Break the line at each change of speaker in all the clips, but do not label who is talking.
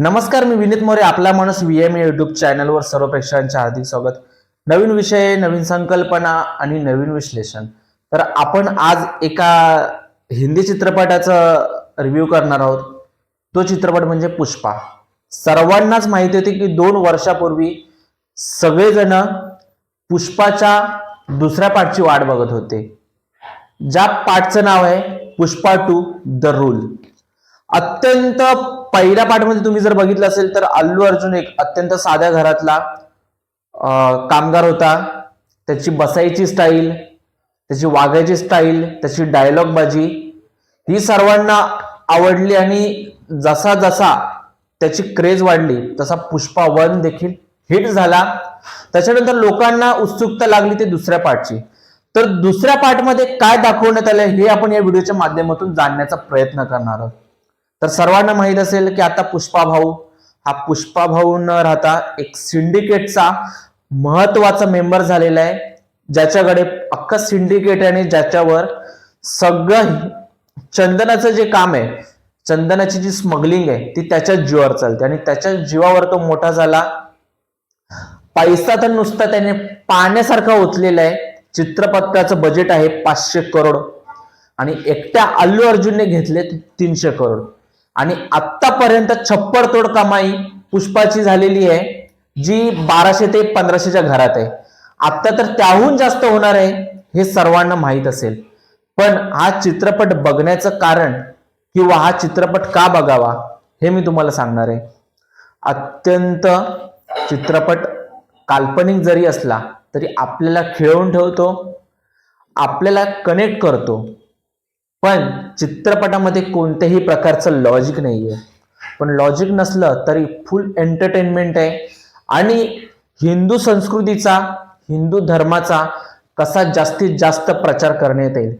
नमस्कार मी विनीत मोरे आपला माणूस व्ही एम युट्यूब चॅनलवर सर्व प्रेक्षकांचे हार्दिक स्वागत. नवीन विषय नवीन संकल्पना आणि नवीन विश्लेषण. तर आपण आज एका हिंदी चित्रपटाचं रिव्ह्यू करणार आहोत. तो चित्रपट म्हणजे पुष्पा. सर्वांनाच माहिती होती की दोन वर्षापूर्वी सगळेजण पुष्पाच्या दुसऱ्या पार्टची वाट बघत होते. ज्या पाठचं नाव आहे पुष्पा टू द रूल. अत्यंत पहिल्या पार्टमध्ये तुम्ही जर बघितलं असेल तर अल्लू अर्जुन एक अत्यंत साध्या घरातला कामगार होता. त्याची बसायची स्टाईल त्याची वागायची स्टाईल त्याची डायलॉग बाजी. ही सर्वांना आवडली आणि जसा जसा त्याची क्रेज वाढली तसा पुष्पा वन देखील हिट झाला. त्याच्यानंतर लोकांना उत्सुकता लागली ते दुसऱ्या पार्टची तर दुसऱ्या पार्टमध्ये काय दाखवण्यात आलं हे आपण या व्हिडिओच्या माध्यमातून जाणण्याचा प्रयत्न करणार आहोत. तर सर्वांना माहीत असेल की आता पुष्पा भाऊ हा पुष्पा भाऊ न राहता एक सिंडिकेटचा महत्त्वाचा मेंबर झालेला आहे ज्याच्याकडे अख्खा सिंडिकेट आणि ज्याच्यावर सगळं चंदनाचं जे काम आहे चंदनाची जी स्मगलिंग आहे ती त्याच्याच जीवावर चालते. आणि त्याच्या जीवावर तो मोठा झाला. पैसा तर नुसता त्याने पाण्यासारखा ओतलेला आहे. चित्रपटाचं बजेट आहे पाचशे करोड. आणि एकट्या अल्लू अर्जुनने घेतले तीनशे करोड. आणि आत्तापर्यंत छप्पर तोड कमाई पुष्पाची झालेली आहे जी बाराशे ते पंधराशेच्या घरात आहे. आत्ता तर त्याहून जास्त होणार आहे हे सर्वांना माहीत असेल. पण हा चित्रपट बघण्याचं कारण किंवा हा चित्रपट का बघावा हे मी तुम्हाला सांगणार आहे. अत्यंत चित्रपट काल्पनिक जरी असला तरी आपल्याला खिळवून ठेवतो आपल्याला कनेक्ट करतो. पण चित्रपटामध्ये कोणत्याही प्रकारचं लॉजिक नाही आहे पण लॉजिक नसलं तरी फुल एंटरटेनमेंट आहे. आणि हिंदू संस्कृतीचा हिंदू धर्माचा कसा जास्तीत जास्त प्रचार करण्यात येईल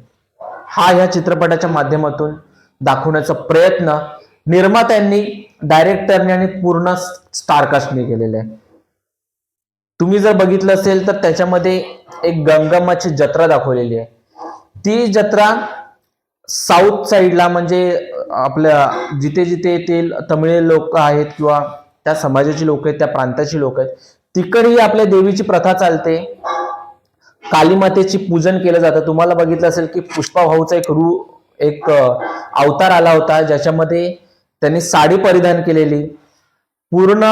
हा या चित्रपटाच्या माध्यमातून दाखवण्याचा प्रयत्न निर्मात्यांनी डायरेक्टरने आणि पूर्ण स्टारकास्टने केलेला आहे. तुम्ही जर बघितलं असेल तर त्याच्यामध्ये एक गंगम्माची जत्रा दाखवलेली आहे. ती जत्रा साऊथ साईडला म्हणजे आपल्या जिथे जिथे ते तमिळ लोक आहेत किंवा त्या समाजाची लोक आहेत त्या प्रांताची लोक आहेत तिकडे आपल्या देवीची प्रथा चालते. कालीमातेची पूजन केलं जातं. तुम्हाला बघितलं असेल की पुष्पा भाऊचा एक रू एक अवतार आला होता ज्याच्यामध्ये त्यांनी साडी परिधान केलेली. पूर्ण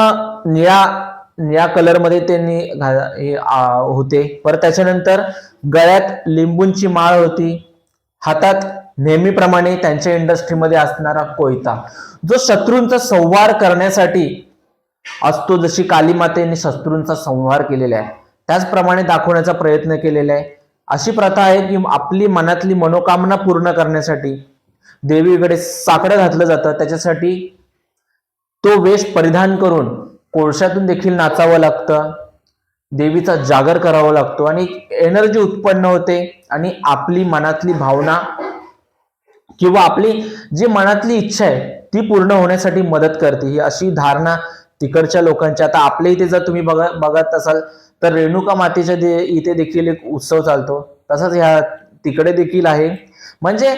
निळ्या निळ्या कलरमध्ये त्यांनी घा- होते. परत त्याच्यानंतर गळ्यात लिंबूंची माळ होती. हातात नेहमीप्रमाणे त्यांच्या इंडस्ट्रीमध्ये असणारा कोयता जो शत्रूंचा संहार करण्यासाठी असतो जशी कालीमातेने शत्रूंचा संहार केलेला आहे. त्याचप्रमाणे दाखवण्याचा प्रयत्न केलेला आहे. अशी प्रथा आहे की आपली मनातली मनोकामना पूर्ण करण्यासाठी देवीकडे साकडं घातलं जातं. त्याच्यासाठी तो वेश परिधान करून कोळशातून देखील नाचावं लागतं. देवीचा जागर करावा लागतो आणि एनर्जी उत्पन्न होते आणि आपली मनातली भावना किंवा आपली जी मनातली इच्छा आहे ती पूर्ण होण्यासाठी मदत करते. ही अशी धारणा तिकडच्या लोकांची. आता आपल्या इथे जर तुम्ही बघा बघत असाल तर रेणुका मातेच्या दे इथे देखील एक उत्सव चालतो. तसंच ह्या तिकडे देखील आहे. म्हणजे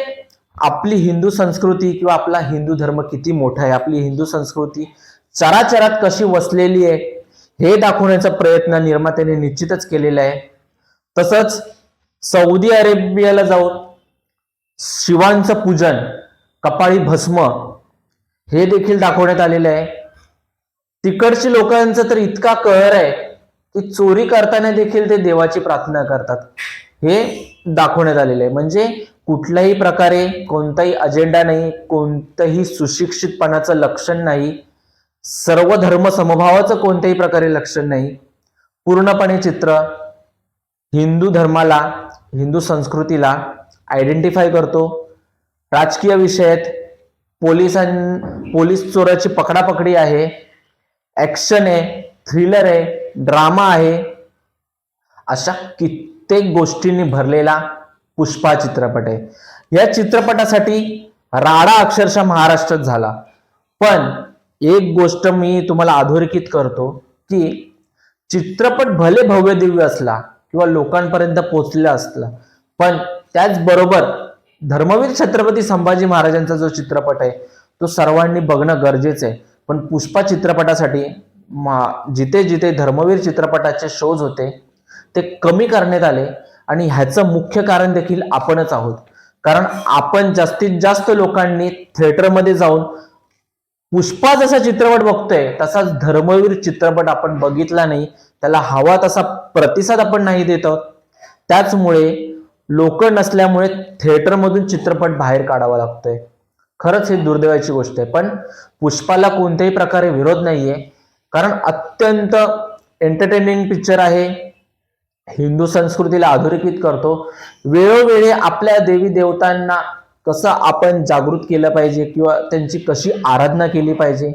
आपली हिंदू संस्कृती किंवा आपला हिंदू धर्म किती मोठा आहे. आपली हिंदू संस्कृती चराचरात कशी वसलेली आहे हे दाखवण्याचा प्रयत्न निर्मात्याने निश्चितच केलेला आहे. तसंच सौदी अरेबियाला जाऊन शिवांचं पूजन कपाळी भस्म हे देखील दाखवण्यात आलेलं आहे. तिकडची लोकांचं तर इतका कहर आहे की चोरी करताना देखील ते देवाची प्रार्थना करतात. हे दाखवण्यात आलेलं आहे. म्हणजे कुठल्याही प्रकारे कोणताही अजेंडा नाही कोणतंही सुशिक्षितपणाचं लक्षण नाही सर्व धर्म समभावाचं कोणत्याही प्रकारे लक्षण नाही. पूर्णपणे चित्र हिंदू धर्माला हिंदू संस्कृतीला आयडेंटिफाय करतो. राजकीय विषय आहेत पोलिसां पोलीस चोराची पकडापकडी आहे. ॲक्शन आहे थ्रिलर आहे ड्रामा आहे. अशा कित्येक गोष्टींनी भरलेला पुष्पा चित्रपट आहे. या चित्रपटासाठी राडा अक्षरशः महाराष्ट्रात झाला. पण एक गोष्ट मी तुम्हाला अधोरेखित करतो की चित्रपट भले भव्य दिव्य असला किंवा लोकांपर्यंत पोचलेला असला पण त्याचबरोबर धर्मवीर छत्रपती संभाजी महाराजांचा जो चित्रपट आहे तो सर्वांनी बघणं गरजेचं आहे. पण पुष्पा चित्रपटासाठी मा- जिथे जिथे धर्मवीर चित्रपटाचे शोज होते ते कमी करण्यात आले आणि ह्याचं मुख्य कारण देखील आपणच आहोत. कारण आपण जास्तीत जास्त लोकांनी थिएटरमध्ये जाऊन पुष्पा जसा चित्रपट बघतोय तसाच धर्मवीर चित्रपट आपण बघितला नाही त्याला हवा तसा प्रतिसाद आपण नाही देत आहोत. त्याचमुळे लोक नसल्यामुळे थिएटरमधून चित्रपट बाहेर काढावा लागतोय. खरंच ही दुर्दैवाची गोष्ट आहे. पण पुष्पाला कोणत्याही प्रकारे विरोध नाहीये. कारण अत्यंत एंटरटेनिंग पिक्चर आहे. हिंदू संस्कृतीला अधोरेखित करतो. वेळोवेळी आपल्या देवी देवतांना कसं आपण जागृत केलं पाहिजे किंवा त्यांची कशी आराधना केली पाहिजे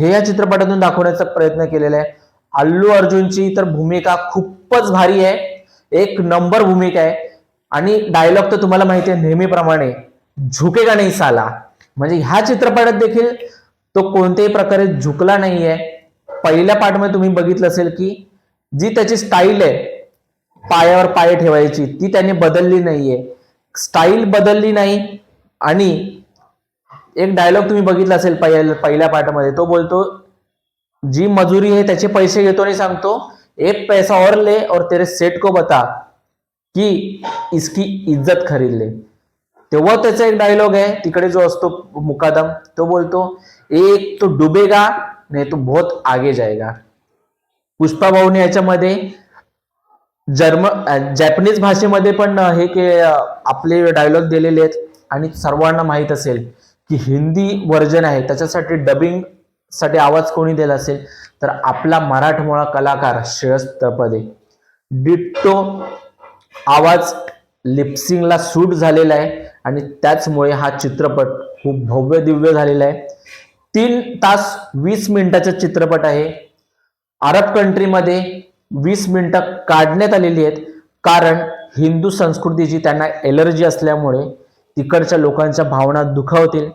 हे या चित्रपटातून दाखवण्याचा प्रयत्न केलेला आहे. अल्लू अर्जुनची तर भूमिका खूपच भारी आहे. एक नंबर भूमिका आहे. आणि डायलॉग तर तुम्हाला माहिती आहे नेहमीप्रमाणे झुकेगा नाही साला? म्हणजे ह्या चित्रपटात देखील तो कोणत्याही प्रकारे झुकला नाहीये. पहिल्या पार्टमध्ये तुम्ही बघितलं असेल की जी त्याची स्टाईल आहे पायावर पाय ठेवायची ती त्याने बदलली नाहीये. स्टाईल बदलली नाही आणि एक डायलॉग तुम्ही बघितला असेल पहिल्या पहिल्या पार्टमध्ये तो बोलतो जी मजुरी आहे त्याचे पैसे घेतो आणि सांगतो एक पैसा और ले और तेरे सेट को बता. की इसकी इज्जत खरीद ले तेव्हा त्याचा एक डायलॉग आहे तिकडे जो असतो मुकादम तो बोलतो एक तो डुबेगा नाही तो बहुत आगे जाएगा. पुष्पा भाऊने याच्यामध्ये जर्म जॅपनीज भाषेमध्ये पण हे के आपले डायलॉग दिलेले आहेत. आणि सर्वांना माहीत असेल की हिंदी व्हर्जन आहे त्याच्यासाठी डबिंगसाठी आवाज कोणी दिला असेल तर आपला मराठमोळा कलाकार श्रेयस तळपदे. डिट्टो आवाज लिप्सिंगला सूट झालेला आहे आणि त्याचमुळे हा चित्रपट खूप भव्य दिव्य झालेला आहे. तीन तास वीस मिनिटाचा चित्रपट आहे. अरब कंट्रीमध्ये वीस मिनिटं काढण्यात आलेली आहेत. कारण हिंदू संस्कृतीची त्यांना एलर्जी असल्यामुळे तिकडच्या लोकांच्या भावना दुखावतील.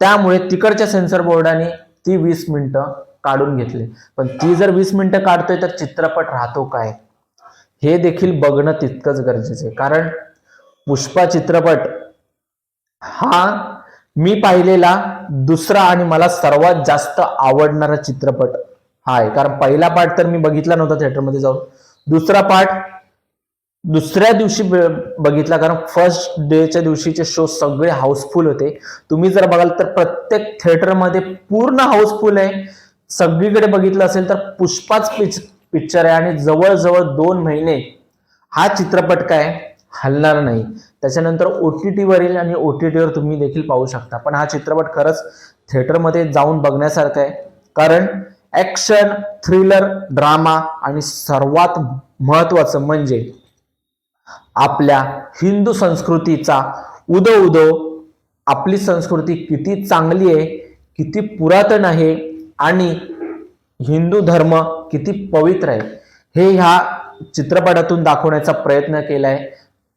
त्यामुळे तिकडच्या सेन्सर बोर्डाने ती वीस मिनिटं काढून घेतली. पण ती जर वीस मिनिटं काढतोय तर चित्रपट राहतो काय? हे देखील बघणं तितकंच गरजेचं आहे. कारण पुष्पा चित्रपट हा मी पाहिलेला दुसरा आणि मला सर्वात जास्त आवडणारा चित्रपट हा आहे. कारण पहिला पार्ट तर मी बघितला नव्हता थिएटरमध्ये जाऊन. दुसरा पार्ट दुसऱ्या दिवशी बघितला कारण फर्स्ट डेच्या दिवशीचे शो सगळे हाऊसफुल होते. तुम्ही जर बघाल तर प्रत्येक थिएटरमध्ये पूर्ण हाऊसफुल आहे. सगळीकडे बघितलं असेल तर पुष्पाच पिच पिक्चर आहे आणि जवळजवळ दोन महिने हा चित्रपट काय हलणार नाही. त्याच्यानंतर ओ टी टीवरील आणि ओ टी टीवर तुम्ही देखील पाहू शकता. पण हा चित्रपट खरंच थिएटरमध्ये जाऊन बघण्यासारखा आहे. कारण ॲक्शन थ्रिलर ड्रामा आणि सर्वात महत्वाचं म्हणजे आपल्या हिंदू संस्कृतीचा उदो उदो आपली संस्कृती किती चांगली आहे किती पुरातन आहे आणि हिंदू धर्म किती पवित्र आहे? हे ह्या चित्रपटातून दाखवण्याचा प्रयत्न केलाय.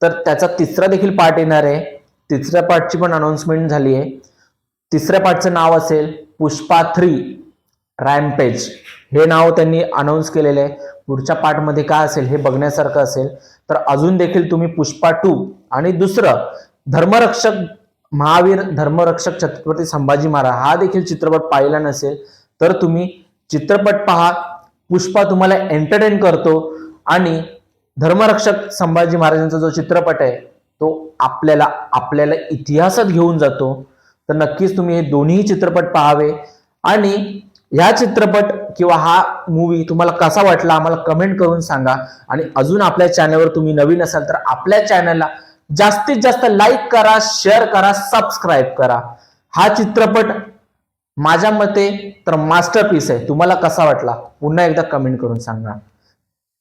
तर त्याचा तिसरा देखील पार्ट येणार आहे. तिसऱ्या पार्टची पण अनाऊन्समेंट झाली आहे. तिसऱ्या पार्टचं नाव असेल पुष्पा थ्री रॅम्पेज हे नाव त्यांनी अनाऊन्स केलेलं आहे. पुढच्या पार्टमध्ये काय असेल हे बघण्यासारखं असेल. तर अजून देखील तुम्ही पुष्पा टू आणि दुसरं धर्मरक्षक महावीर धर्मरक्षक छत्रपती संभाजी महाराज हा देखील चित्रपट पाहिला नसेल तर तुम्ही चित्रपट पहा पुष्पा तुम्हाला एंटरटेन करतो आणि धर्मरक्षक संभाजी महाराजांचा जो चित्रपट आहे तो आपल्याला आपल्याला इतिहासात घेऊन जातो. तर नक्कीच तुम्ही हे दोन्ही चित्रपट पाहावे आणि ह्या चित्रपट किंवा हा मूवी तुम्हाला कसा वाटला आम्हाला कमेंट करून सांगा. आणि अजून आपल्या चॅनलवर तुम्ही नवीन असाल तर आपल्या चॅनलला जास्तीत जास्त लाईक करा शेअर करा सबस्क्राईब करा. हा चित्रपट माझ्या मते तर मास्टरपीस आहे. तुम्हाला कसा वाटला? पुन्हा एकदा कमेंट करून सांगा.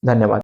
धन्यवाद.